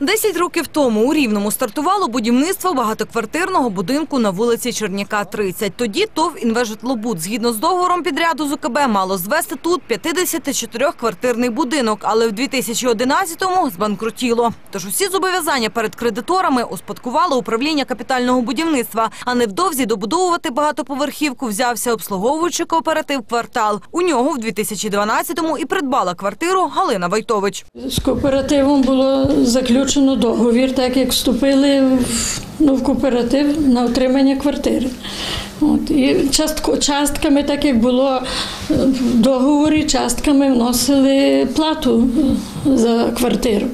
Десять років тому у Рівному стартувало будівництво багатоквартирного будинку на вулиці Черняка, 30. Тоді ТОВ «Інвежитлобуд» згідно з договором підряду з УКБ мало звести тут 54-квартирний будинок, але в 2011-му збанкрутіло. Тож усі зобов'язання перед кредиторами успадкувало управління капітального будівництва, а невдовзі добудовувати багатоповерхівку взявся обслуговуючий кооператив «Квартал». У нього в 2012-му і придбала квартиру Галина Вайтович. З кооперативом було заключено договір, так як вступили в, ну, в кооператив на отримання квартири. От, і частко, частками, так як було е, в договорі, частками вносили плату е, за квартиру.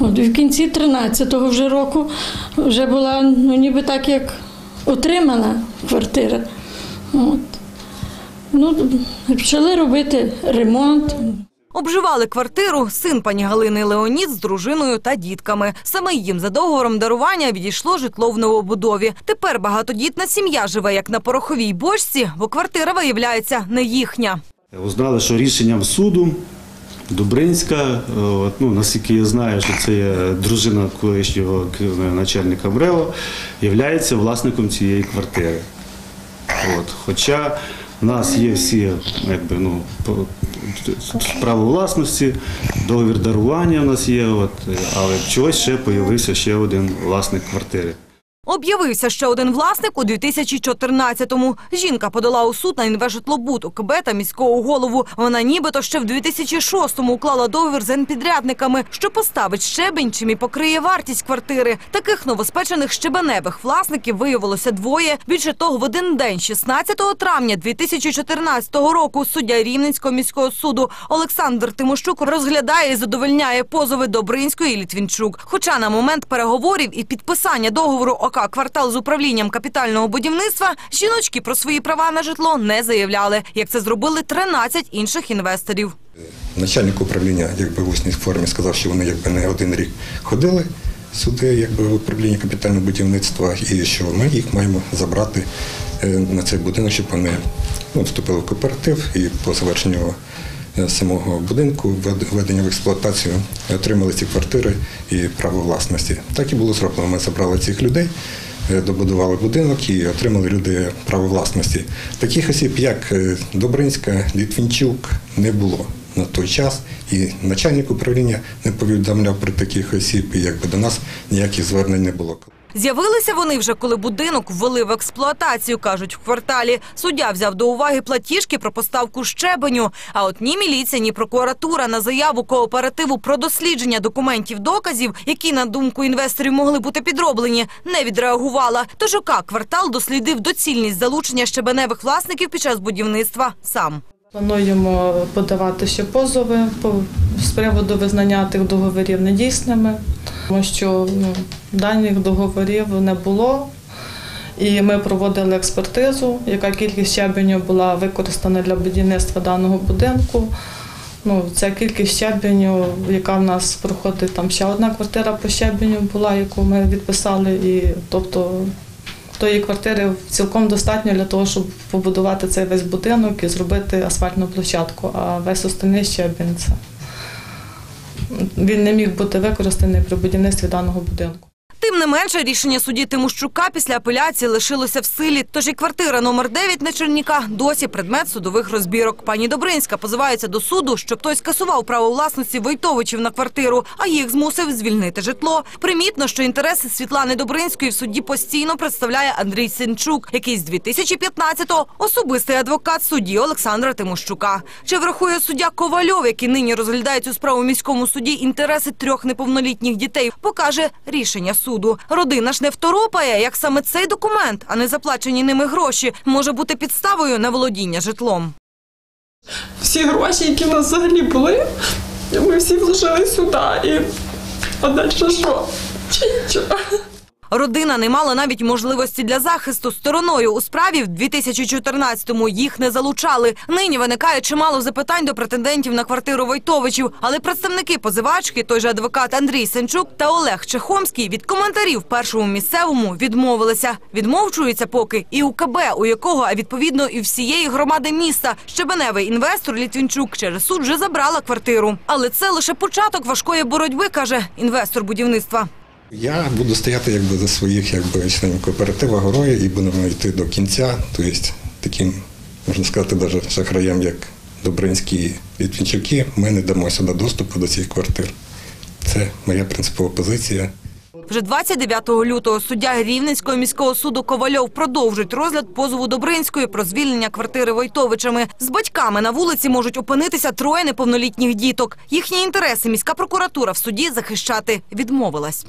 От, і в кінці 13-го вже року вже була ну, ніби так, як отримана квартира. От. Ну, почали робити ремонт. Обживали квартиру син пані Галини Леонід з дружиною та дітками. Саме їм за договором дарування відійшло житло в новобудові. Тепер багатодітна сім'я живе як на пороховій бочці, бо квартира виявляється не їхня. Узнали, що рішенням суду Дубринська, е, от, ну, наскільки я знаю, що це є дружина колишнього начальника МРЕО, є власником цієї квартири. От. Хоча в нас є всі якби, ну, право власності, договір дарування в нас є, от, але чогось ще з'явився ще один власник квартири. Об'явився ще один власник у 2014-му. Жінка подала у суд на інвежитлобуд ОКБ та міського голову. Вона нібито ще в 2006-му уклала договір з генпідрядниками, що поставить щебень, чим і покриє вартість квартири. Таких новоспечених щебеневих власників виявилося двоє. Більше того, в один день, 16 травня 2014 року, суддя Рівненського міського суду Олександр Тимощук розглядає і задовольняє позови Добринської і Літвінчук. Хоча на момент переговорів і підписання договору ОК «Квартал» з управлінням капітального будівництва жіночки про свої права на житло не заявляли, як це зробили 13 інших інвесторів. Начальник управління якби в усній формі сказав, що вони якби не один рік ходили сюди, якби в управління капітального будівництва, і що ми їх маємо забрати е, на цей будинок, щоб вони ну, вступили в кооператив і по завершенню самого будинку, введ- введення в експлуатацію, отримали ці квартири і право власності. Так і було зроблено. Ми забрали цих людей. е, Добудували будинок і отримали люди право власності. Таких осіб, як е, Добринська, Літвінчук, не було на той час, і начальник управління не повідомляв про таких осіб, і якби до нас ніяких звернень не було. З'явилися вони вже, коли будинок ввели в експлуатацію, кажуть в кварталі. Суддя взяв до уваги платіжки про поставку щебеню. А от ні міліція, ні прокуратура на заяву кооперативу про дослідження документів доказів, які, на думку інвесторів, могли бути підроблені, не відреагувала. Тож ОК «Квартал» дослідив доцільність залучення щебеневих власників під час будівництва сам. Плануємо подавати ще позови по- з приводу визнання тих договорів недійсними, тому що ну, даних договорів не було. І ми проводили експертизу, яка кількість щебеню була використана для будівництва даного будинку. Ну, ця кількість щебеню, яка в нас проходить, там ще одна квартира по щебеню була, яку ми відписали. І, тобто тої квартири цілком достатньо для того, щоб побудувати цей весь будинок і зробити асфальтну площадку, а весь остальний щебінь це. Він не міг бути використаний при будівництві даного будинку. Тим не менше, рішення судді Тимощука після апеляції лишилося в силі. Тож і квартира номер 9 на Черніка досі предмет судових розбірок. Пані Добринська позивається до суду, щоб той скасував право власності Войтовичів на квартиру, а їх змусив звільнити житло. Примітно, що інтереси Світлани Добринської в суді постійно представляє Андрій Сенчук, який з 2015-го особистий адвокат судді Олександра Тимощука. Чи врахує суддя Ковальов, який нині розглядає цю справу міському суді інтереси трьох неповнолітніх дітей, покаже рішення суду. Родина ж не второпає, як саме цей документ, а не заплачені ними гроші, може бути підставою на володіння житлом. всі гроші, які в нас взагалі були, ми всі вложили сюди. І а далі що? Нічого? Родина не мала навіть можливості для захисту. Стороною у справі в 2014-му їх не залучали. Нині виникає чимало запитань до претендентів на квартиру Войтовичів, але представники позивачки, той же адвокат Андрій Сенчук та Олег Чехомський від коментарів першому місцевому відмовилися. Відмовчуються поки і УКБ, у якого, а відповідно і всієї громади міста, щебеневий інвестор Літвінчук через суд вже забрала квартиру. Але це лише початок важкої боротьби, каже інвестор будівництва. Я буду стояти якби за своїх якби членів кооператива горою і будемо йти до кінця. Тобто таким, можна сказати, навіть шахраям, як Добринські Літвінчуки, ми не дамо сюди доступу до цих квартир. Це моя принципова позиція. Вже 29 лютого суддя Рівненського міського суду Ковальов продовжить розгляд позову Добринської про звільнення квартири Войтовичами. З батьками на вулиці можуть опинитися троє неповнолітніх діток. Їхні інтереси міська прокуратура в суді захищати відмовилась.